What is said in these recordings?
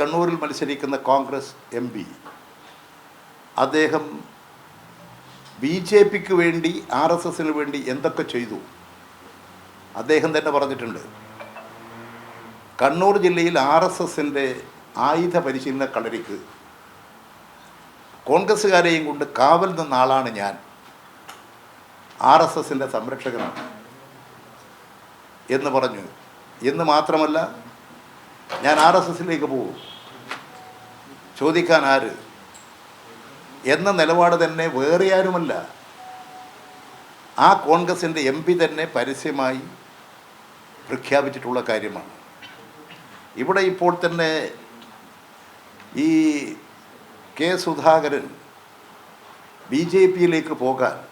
കണ്ണൂരിൽ മത്സരിക്കുന്ന Congress M P. അദ്ദേഹം ബി ജെ പിക്ക് വേണ്ടി ആർ എസ് എസിന് വേണ്ടി എന്തൊക്കെ ചെയ്തു? അദ്ദേഹം തന്നെ പറഞ്ഞിട്ടുണ്ട്. കണ്ണൂർ ജില്ലയിൽ ആർ എസ് എസിന്റെ ആയുധ പരിശീലന കളരിക്ക് കോൺഗ്രസ്സുകാരെയും കൊണ്ട് കാവൽ നിന്ന ആളാണ് ഞാൻ. ആർ എസ് എസിന്റെ സംരക്ഷകനാണ്. എന്ന് പറഞ്ഞു. എന്ന് മാത്രമല്ല ഞാൻ ആർ എസ് എസിലേക്ക് പോകും. ചോദിക്കാൻ ആര്? എന്ന നിലപാട് തന്നെ വേറെ ആരുമല്ല. ആ കോൺഗ്രസിന്റെ എം പി തന്നെ പരസ്യമായി പ്രഖ്യാപിച്ചിട്ടുള്ള കാര്യമാണ്. ഇവിടെ ഇപ്പോൾ തന്നെ ഈ കെ സുധാകരൻ ബി ജെ പിയിലേക്ക് പോകാൻ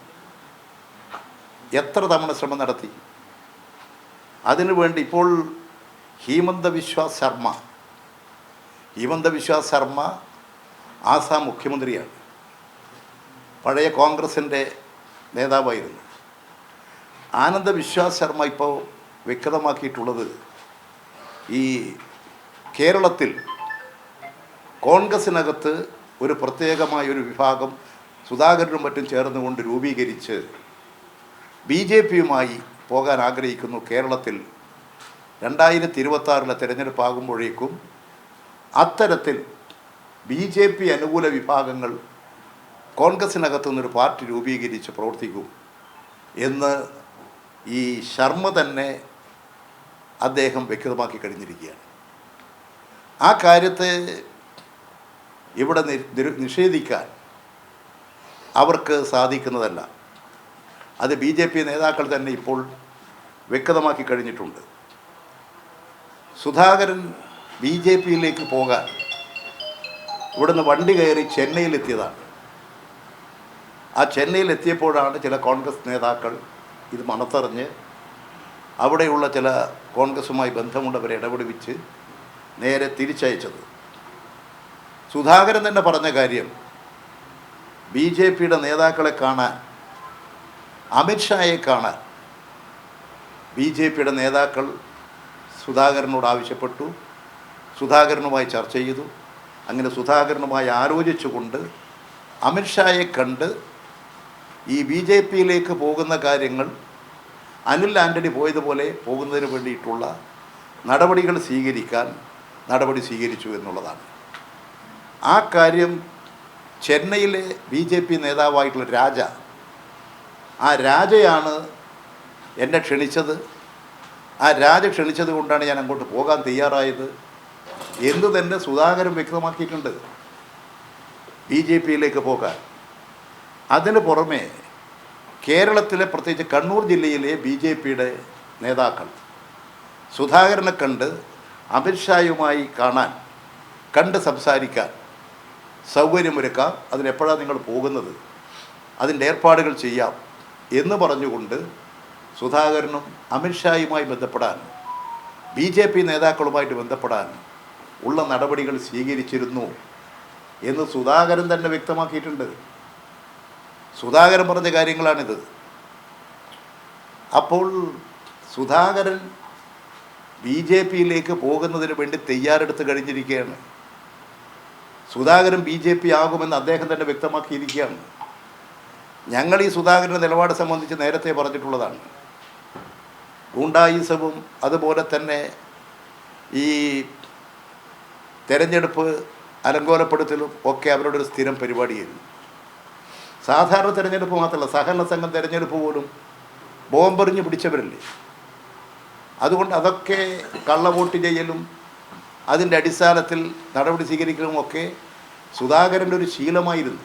എത്ര തവണ ശ്രമം നടത്തി? അതിനുവേണ്ടി ഇപ്പോൾ ഹീമന്ത വിശ്വാസ് ശർമ്മ. ഹീമന്ത വിശ്വാസ് ശർമ്മ ആസാം മുഖ്യമന്ത്രിയാണ്. പഴയ കോൺഗ്രസിന്റെ നേതാവായിരുന്നു. ആനന്ദ വിശ്വാസ് ശർമ്മ ഇപ്പോൾ വ്യക്തമാക്കിയിട്ടുള്ളത് ഈ കേരളത്തിൽ കോൺഗ്രസിനകത്ത് ഒരു പ്രത്യേകമായ ഒരു വിഭാഗം സുധാകരനും മറ്റും ചേർന്നുകൊണ്ട് രൂപീകരിച്ച് ബി ജെ പിയുമായി പോകാൻ ആഗ്രഹിക്കുന്നു കേരളത്തിൽ. രണ്ടായിരത്തി ഇരുപത്തി ആറിലെ തിരഞ്ഞെടുപ്പാകുമ്പോഴേക്കും അത്തരത്തിൽ ബി ജെ പി അനുകൂല വിഭാഗങ്ങൾ കോൺഗ്രസിനകത്തു നിന്നൊരു പാർട്ടി രൂപീകരിച്ച് പ്രവർത്തിക്കും എന്ന് ഈ ശർമ്മ തന്നെ അദ്ദേഹം വ്യക്തമാക്കി കഴിഞ്ഞിരിക്കുകയാണ്. ആ കാര്യത്തെ ഇവിടെ നിഷേധിക്കാൻ അവർക്ക് സാധിക്കുന്നതല്ല. അത് ബി ജെ പി നേതാക്കൾ തന്നെ ഇപ്പോൾ വ്യക്തമാക്കി കഴിഞ്ഞിട്ടുണ്ട്. സുധാകരൻ ബി ജെ പിയിലേക്ക് പോകാൻ ഇവിടുന്ന് വണ്ടി കയറി ചെന്നൈയിലെത്തിയതാണ്. ആ ചെന്നൈയിലെത്തിയപ്പോഴാണ് ചില കോൺഗ്രസ് നേതാക്കൾ ഇത് മണത്തറിഞ്ഞ് അവിടെയുള്ള ചില കോൺഗ്രസുമായി ബന്ധമുള്ളവരെ ഇടപെടുവിച്ച് നേരെ തിരിച്ചയച്ചത്. സുധാകരൻ തന്നെ പറഞ്ഞ കാര്യം ബി ജെ പിയുടെ നേതാക്കളെ കാണാൻ അമിത്ഷായെ കാണാൻ ബി ജെ പിയുടെ നേതാക്കൾ സുധാകരനോട് ആവശ്യപ്പെട്ടു. സുധാകരനുമായി ചർച്ച ചെയ്തു. അങ്ങനെ സുധാകരനുമായി ആലോചിച്ചുകൊണ്ട് അമിത്ഷായെ കണ്ട് ഈ ബി ജെ പിയിലേക്ക് പോകുന്ന കാര്യങ്ങൾ അനിൽ ആന്റണി പോയതുപോലെ പോകുന്നതിന് വേണ്ടിയിട്ടുള്ള നടപടികൾ സ്വീകരിക്കാൻ നടപടി സ്വീകരിച്ചു എന്നുള്ളതാണ്. ആ കാര്യം ചെന്നൈയിലെ ബി ജെ പി നേതാവായിട്ടുള്ള രാജ ആ രാജയാണ് എന്നെ ക്ഷണിച്ചത്. ആ രാജ ക്ഷണിച്ചത് കൊണ്ടാണ് ഞാൻ അങ്ങോട്ട് പോകാൻ തയ്യാറായത്. എന്ന് തന്നെ സുധാകരൻ വ്യക്തമാക്കിയിട്ടുണ്ട്. ബി ജെ പിയിലേക്ക് പോകാൻ. അതിന് പുറമെ കേരളത്തിലെ പ്രത്യേകിച്ച് കണ്ണൂർ ജില്ലയിലെ ബി ജെ പിയുടെ നേതാക്കൾ സുധാകരനെ കണ്ട് അമിത്ഷായുമായി കാണാൻ കണ്ട് സംസാരിക്കാൻ സൗകര്യമൊരുക്കാം. അതിനെപ്പോഴാണ് നിങ്ങൾ പോകുന്നത്? അതിന്റെ ഏർപ്പാടുകൾ ചെയ്യാം എന്ന് പറഞ്ഞുകൊണ്ട് സുധാകരനും അമിത്ഷായുമായി ബന്ധപ്പെടാൻ ബി ജെ പി നേതാക്കളുമായിട്ട് ബന്ധപ്പെടാൻ ഉള്ള നടപടികൾ സ്വീകരിച്ചിരുന്നു എന്ന് സുധാകരൻ തന്നെ വ്യക്തമാക്കിയിട്ടുണ്ട്. സുധാകരൻ പറഞ്ഞ കാര്യങ്ങളാണിത്. അപ്പോൾ സുധാകരൻ ബി ജെ പിയിലേക്ക് പോകുന്നതിന് വേണ്ടി തയ്യാറെടുത്ത് കഴിഞ്ഞിരിക്കുകയാണ്. സുധാകരൻ ബി ജെ പി ആകുമെന്ന് അദ്ദേഹം തന്നെ വ്യക്തമാക്കിയിരിക്കുകയാണ്. ഞങ്ങൾ ഈ സുധാകരന്റെ നിലപാട് സംബന്ധിച്ച് നേരത്തെ പറഞ്ഞിട്ടുള്ളതാണ്. ഗൂണ്ടായിസവും അതുപോലെ തന്നെ ഈ തെരഞ്ഞെടുപ്പ് അലങ്കോലപ്പെടുത്തലും ഒക്കെ അവരുടെ ഒരു സ്ഥിരം പരിപാടിയായിരുന്നു. സാധാരണ തെരഞ്ഞെടുപ്പ് മാത്രമല്ല സഹകരണ സംഘം തെരഞ്ഞെടുപ്പ് പോലും ബോംബെറിഞ്ഞ് പിടിച്ചവരല്ലേ? അതുകൊണ്ട് അതൊക്കെ കള്ളവോട്ട് ചെയ്യലും അതിന്റെ അടിസ്ഥാനത്തിൽ നടപടി സ്വീകരിക്കലും ഒക്കെ സുധാകരന്റെ ഒരു ശീലമായിരുന്നു.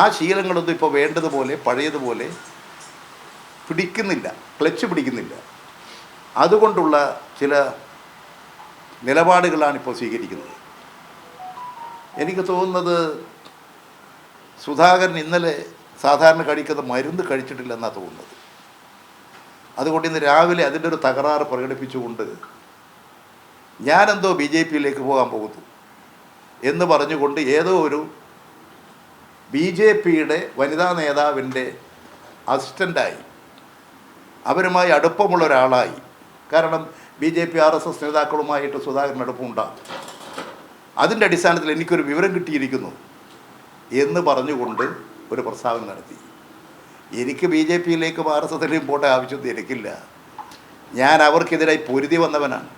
ആ ശീലങ്ങളൊന്നും ഇപ്പോൾ വേണ്ടതുപോലെ പഴയതുപോലെ പിടിക്കുന്നില്ല ക്ലച്ച് പിടിക്കുന്നില്ല. അതുകൊണ്ടുള്ള ചില നിലപാടുകളാണ് ഇപ്പോൾ സ്വീകരിക്കുന്നത്. എനിക്ക് തോന്നുന്നത് സുധാകരൻ ഇന്നലെ സാധാരണ കഴിക്കുന്ന മരുന്ന് കഴിച്ചിട്ടില്ലെന്നാണ് തോന്നുന്നത്. അതുകൊണ്ട് ഇന്ന് രാവിലെ അതിന്റെ ഒരു തകരാറ് പ്രകടിപ്പിച്ചുകൊണ്ട് ഞാനെന്തോ ബി ജെ പിയിലേക്ക് പോകാൻ പോകുന്നു എന്ന് പറഞ്ഞുകൊണ്ട് ഏതോ ഒരു ബി ജെ പിയുടെ വനിതാ നേതാവിന്റെ അസിസ്റ്റന്റായി അവരുമായി അടുപ്പമുള്ള ഒരാളായി. കാരണം B J P R S S നേതാക്കളുമായിട്ട് Sudhakaran അടുപ്പമുണ്ടാകും അതിന്റെ അടിസ്ഥാനത്തിൽ എനിക്കൊരു വിവരം കിട്ടിയിരിക്കുന്നു എന്ന് പറഞ്ഞുകൊണ്ട് ഒരു പ്രസ്താവന നടത്തി. എനിക്ക് ബി ജെ പിയിലേക്കും ആർ എസ് എസിലേക്കും പോട്ടെ ആവശ്യമൊന്നും എനിക്കില്ല. ഞാൻ അവർക്കെതിരായി പൊരുതി വന്നവനാണ്.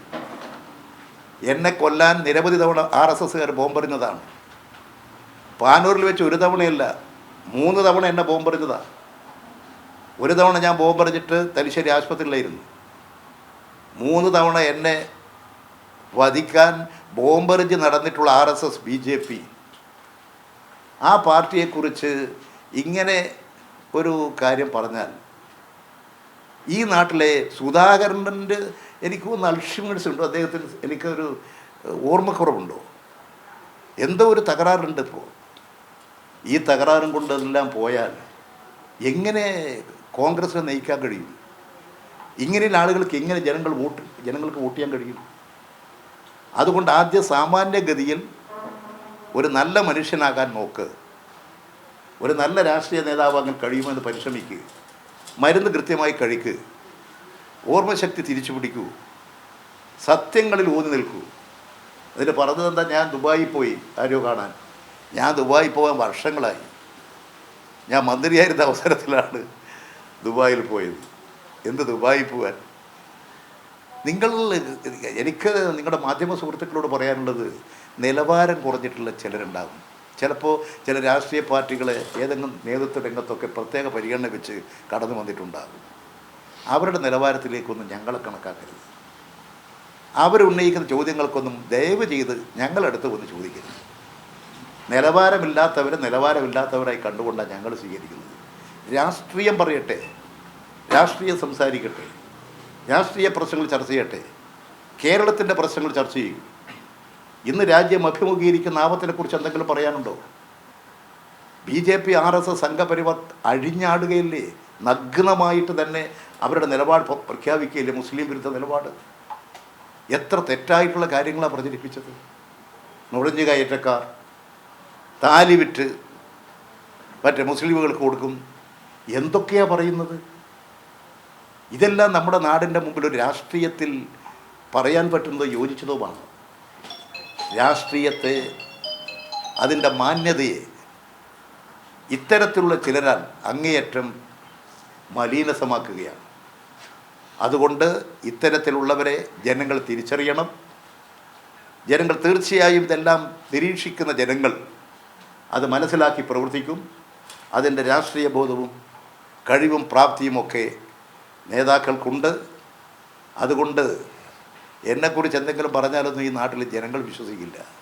എന്നെ കൊല്ലാൻ നിരവധി തവണ ആർ എസ് എസ്സുകാർ ബോംബെറിഞ്ഞതാണ്. പാനൂരിൽ വെച്ച് ഒരു തവണയല്ല മൂന്ന് തവണ എന്നെ ബോംബെറിഞ്ഞതാണ് ഒരു തവണ ഞാൻ ബോംബെറിഞ്ഞിട്ട് തലശ്ശേരി ആശുപത്രിയിലായിരുന്നു. മൂന്ന് തവണ എന്നെ വധിക്കാൻ ബോംബെറിഞ്ച് നടന്നിട്ടുള്ള R S S B J P. ആ പാർട്ടിയെക്കുറിച്ച് ഇങ്ങനെ ഒരു കാര്യം പറഞ്ഞാൽ ഈ നാട്ടിലെ സുധാകരന്റെ എനിക്ക് ഒന്ന് അൽഷിമേഴ്സ് ഉണ്ടോ അദ്ദേഹത്തിന് എനിക്കൊരു ഓർമ്മക്കുറവുണ്ടോ? എന്തോ ഒരു തകരാറുണ്ട് ഇപ്പോൾ. ഈ തകരാറും കൊണ്ടെല്ലാം പോയാൽ എങ്ങനെ കോൺഗ്രസിനെ നയിക്കാൻ കഴിയും. ഇങ്ങനെയുള്ള ആളുകൾക്ക് എങ്ങനെ ജനങ്ങൾ വോട്ട് ജനങ്ങൾക്ക് വോട്ട് ചെയ്യാൻ കഴിയും? അതുകൊണ്ട് ആദ്യ സാമാന്യഗതിയിൽ ഒരു നല്ല മനുഷ്യനാകാൻ നോക്ക്. ഒരു നല്ല രാഷ്ട്രീയ നേതാവാകാൻ കഴിയുമെന്ന് പരിശ്രമിക്കുക മരുന്ന് കൃത്യമായി കഴിക്കുക ഓർമ്മശക്തി തിരിച്ചു പിടിക്കൂ. സത്യങ്ങളിൽ ഊന്നി നിൽക്കൂ. അതിന് പറഞ്ഞതെന്താ ഞാൻ ദുബായിൽ പോയി ആരോ കാണാൻ. ഞാൻ ദുബായിൽ പോകാൻ വർഷങ്ങളായി. ഞാൻ മന്ത്രിയായിരുന്ന അവസരത്തിലാണ്. ദുബായിൽ പോയത്. എന്ത് ദുബായിൽ പോവാൻ? നിങ്ങൾ എനിക്ക് നിങ്ങളുടെ മാധ്യമ സുഹൃത്തുക്കളോട് പറയാനുള്ളത് നിലവാരം കുറഞ്ഞിട്ടുള്ള ചിലരുണ്ടാകും. ചിലപ്പോൾ ചില രാഷ്ട്രീയ പാർട്ടികളെ ഏതെങ്കിലും നേതൃത്വ രംഗത്തൊക്കെ പ്രത്യേക പരിഗണന വെച്ച് കടന്നു വന്നിട്ടുണ്ടാകും. അവരുടെ നിലവാരത്തിലേക്കൊന്നും ഞങ്ങളെ കണക്കാക്കരുത്. അവരുന്നയിക്കുന്ന ചോദ്യങ്ങൾക്കൊന്നും ദയവ് ചെയ്ത് ഞങ്ങളടുത്ത് വന്ന് ചോദിക്കരുത്. നിലവാരമില്ലാത്തവരെ നിലവാരമില്ലാത്തവരായി കണ്ടുകൊണ്ടാണ് ഞങ്ങൾ സ്വീകരിക്കുന്നത്. രാഷ്ട്രീയം പറയട്ടെ. രാഷ്ട്രീയം സംസാരിക്കട്ടെ. രാഷ്ട്രീയ പ്രശ്നങ്ങൾ ചർച്ച ചെയ്യട്ടെ. കേരളത്തിന്റെ പ്രശ്നങ്ങൾ ചർച്ച ചെയ്യും. ഇന്ന് രാജ്യം അഭിമുഖീകരിക്കുന്ന ആപത്തിനെക്കുറിച്ച് എന്തെങ്കിലും പറയാനുണ്ടോ? B J P R S S Sangh Parivar അഴിഞ്ഞാടുകയില്ലേ? നഗ്നമായിട്ട് തന്നെ അവരുടെ നിലപാട് പ്ര- പ്രഖ്യാപിക്കുകയില്ലേ? മുസ്ലിം വിരുദ്ധ നിലപാട്. എത്ര തെറ്റായിട്ടുള്ള കാര്യങ്ങളാണ് പ്രചരിപ്പിച്ചത്? നുഴഞ്ഞു കയറ്റക്കാർ താലി വിറ്റ് മറ്റേ മുസ്ലിമുകൾക്ക് കൊടുക്കും. എന്തൊക്കെയാണ് പറയുന്നത്? ഇതെല്ലാം നമ്മുടെ നാടിന്റെ മുമ്പിൽ ഒരു രാഷ്ട്രീയത്തിൽ പറയാൻ പറ്റുന്നതോ യോജിച്ചതുമാണ് രാഷ്ട്രീയത്തെ അതിന്റെ മാന്യതയെ ഇത്തരത്തിലുള്ള ചിലരാൽ അങ്ങേയറ്റം മലീനസമാക്കുകയാണ്. അതുകൊണ്ട് ഇത്തരത്തിലുള്ളവരെ ജനങ്ങൾ തിരിച്ചറിയണം. ജനങ്ങൾ തീർച്ചയായും ഇതെല്ലാം നിരീക്ഷിക്കുന്ന ജനങ്ങൾ അത് മനസ്സിലാക്കി പ്രവർത്തിക്കും. അതിന്റെ രാഷ്ട്രീയ ബോധവും കഴിവും പ്രാപ്തിയുമൊക്കെ നേതാക്കൾക്കുണ്ട്. അതുകൊണ്ട് എന്നെക്കുറിച്ച് എന്തെങ്കിലും പറഞ്ഞാലൊന്നും ഈ നാട്ടിൽ ജനങ്ങൾ വിശ്വസിക്കില്ല.